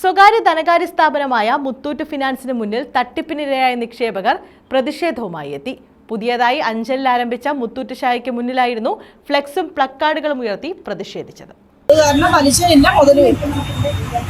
സ്വകാര്യ ധനകാര്യ സ്ഥാപനമായ മുത്തൂറ്റ് ഫിനാൻസിന് മുന്നിൽ തട്ടിപ്പിനിരയായ നിക്ഷേപകർ പ്രതിഷേധവുമായി എത്തി. പുതിയതായി അഞ്ചലിൽ ആരംഭിച്ച മുത്തൂറ്റ് ശാഖയ്ക്ക് മുന്നിലായിരുന്നു ഫ്ലെക്സും പ്ലക്കാർഡുകളും ഉയർത്തി പ്രതിഷേധിച്ചത്. അത് കാരണം പലിശയില്ല മുതലും.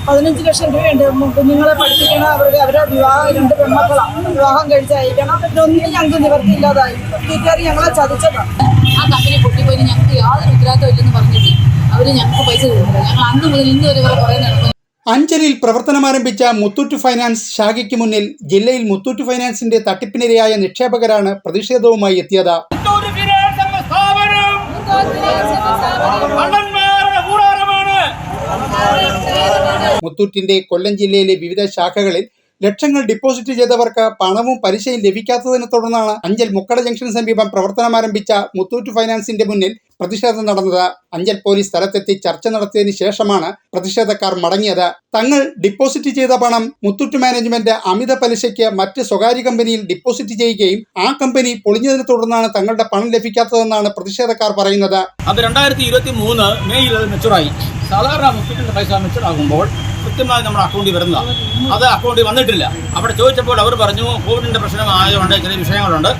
പതിനഞ്ച് ലക്ഷം രൂപയുണ്ട് കുഞ്ഞുങ്ങളെ പഠിപ്പിക്കണം അവരുടെ അവരുടെ വിവാഹം രണ്ട് പെൺമക്കളാണ് വിവാഹം കഴിച്ചയക്കണം ഒന്നും ഞങ്ങൾക്ക് നിവർത്തിയില്ലാതായി. വീട്ടുകാർ ഞങ്ങളെ ചതിച്ചതാണ് ആ കമ്പനി പൊട്ടിപ്പോയി. ഞങ്ങൾക്ക് യാതൊരു ഉത്തരവാദിത്വം ഇല്ലെന്ന് പറഞ്ഞിട്ട് അവർ ഞങ്ങൾക്ക് പൈസ തരുന്നില്ല ഞങ്ങൾ അന്ന് മുതൽ ഇന്ന് വരെ നടക്കുന്നു അഞ്ചലിൽ പ്രവർത്തനമാരംഭിച്ച മുത്തൂറ്റ് ഫൈനാൻസ് ശാഖയ്ക്ക് മുന്നിൽ ജില്ലയിൽ മുത്തൂറ്റ് ഫൈനാൻസിന്റെ തട്ടിപ്പിനിരയായ നിക്ഷേപകരാണ് പ്രതിഷേധവുമായി എത്തിയത്. മുത്തൂറ്റിന്റെ കൊല്ലം ജില്ലയിലെ വിവിധ ശാഖകളിൽ ലക്ഷങ്ങൾ ഡിപ്പോസിറ്റ് ചെയ്തവർക്ക് പണവും പലിശയും ലഭിക്കാത്തതിനെ തുടർന്നാണ് അഞ്ചൽ മുക്കട ജംഗ്ഷന് സമീപം പ്രവർത്തനമാരംഭിച്ച മുത്തൂറ്റ് ഫൈനാൻസിന്റെ മുന്നിൽ പ്രതിഷേധം നടന്നത്. അഞ്ചൽ പോലീസ് സ്ഥലത്തെത്തി ചർച്ച നടത്തിയതിനു ശേഷമാണ് പ്രതിഷേധക്കാർ മടങ്ങിയത്. തങ്ങൾ ഡിപ്പോസിറ്റ് ചെയ്ത പണം മുത്തൂറ്റ് മാനേജ്മെന്റ് അമിത പലിശയ്ക്ക് മറ്റ് സ്വകാര്യ കമ്പനിയിൽ ഡിപ്പോസിറ്റ് ചെയ്യുകയും ആ കമ്പനി പൊളിഞ്ഞതിനെ തുടർന്നാണ് തങ്ങളുടെ പണം ലഭിക്കാത്തതെന്നാണ് പ്രതിഷേധക്കാർ പറയുന്നത്. അത് രണ്ടായിരത്തി ഇരുപത്തി മൂന്ന് മെയ്യിൽ മെച്ചുറായി സാധാരണ മുപ്പത്തിരണ്ട് പൈസ മെച്ചുർ ആകുമ്പോൾ കൃത്യമായി നമ്മുടെ അക്കൗണ്ടിൽ വരുന്നതാണ് അത് അക്കൗണ്ടിൽ വന്നിട്ടില്ല. അവിടെ ചോദിച്ചപ്പോൾ അവർ പറഞ്ഞു കോവിഡിന്റെ പ്രശ്നമായതുകൊണ്ട് ചെറിയ വിഷയങ്ങളുണ്ട്.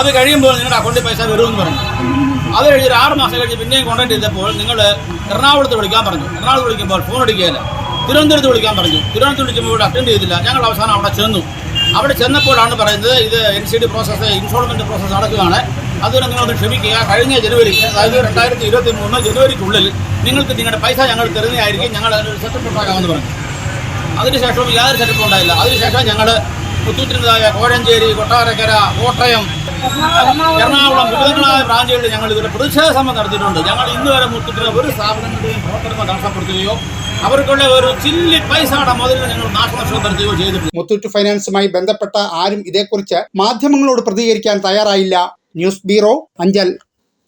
അത് കഴിയുമ്പോൾ നിങ്ങളുടെ അക്കൗണ്ടിൽ പൈസ വരുമെന്ന് പറഞ്ഞു. അത് കഴിഞ്ഞ് ഒരു ആറ് മാസം കഴിഞ്ഞ് പിന്നെയും കോൺടാക്ട് ചെയ്തപ്പോൾ നിങ്ങൾ എറണാകുളത്ത് വിളിക്കാൻ പറഞ്ഞു. എറണാകുളത്ത് വിളിക്കുമ്പോൾ ഫോൺ എടുക്കുകയില്ല. തിരുവനന്തപുരത്ത് വിളിക്കാൻ പറഞ്ഞു. തിരുവനന്തപുരത്ത് വിളിക്കുമ്പോൾ ഇവിടെ അറ്റൻഡ് ചെയ്തില്ല. ഞങ്ങൾ അവസാനം അവിടെ ചെന്നു. അവിടെ ചെന്നപ്പോഴാണ് പറയുന്നത് ഇത് N C D process installment process നടക്കുകയാണ്. അതുവരെ നിങ്ങളൊന്ന് ക്ഷമിക്കുക. കഴിഞ്ഞ ജനുവരി അതായത് രണ്ടായിരത്തി ഇരുപത്തി മൂന്ന് ജനുവരിക്കുള്ളിൽ നിങ്ങൾക്ക് നിങ്ങളുടെ പൈസ ഞങ്ങൾ തരുന്നതായിരിക്കും. ഞങ്ങൾ അതിനൊരു സെറ്റപ്പ് ഉണ്ടാക്കാമെന്ന് പറഞ്ഞു. അതിനുശേഷം യാതൊരു സെറ്റപ്പ് ഉണ്ടായില്ല. അതിനുശേഷം ഞങ്ങൾ പുത്തൂറ്റിന്റെതായ കോഴഞ്ചേരി കൊട്ടാരക്കര കോട്ടയം എറണാകുളം വിവിധങ്ങളായ ബ്രാഞ്ചുകളിൽ ഞങ്ങൾ ഇതിൽ പ്രതിഷേധ സമരം നടത്തിയിട്ടുണ്ട്. ഞങ്ങൾ ഇന്ന് വരെ മുത്തൂറ്റിലെ ഒരു സ്ഥാപനങ്ങളുടെയും പ്രവർത്തനം തടസ്സപ്പെടുത്തുകയോ അവർക്കുള്ള ഒരു ചില്ലി പൈസയുടെ മുതൽ ഞങ്ങൾ നാശനഷ്ടം നടത്തുകയോ ചെയ്തിട്ടുണ്ട് മുത്തൂറ്റ് ഫൈനാൻസുമായി ബന്ധപ്പെട്ട ആരും ഇതേക്കുറിച്ച് മാധ്യമങ്ങളോട് പ്രതികരിക്കാൻ തയ്യാറായില്ല. News bureau Anchal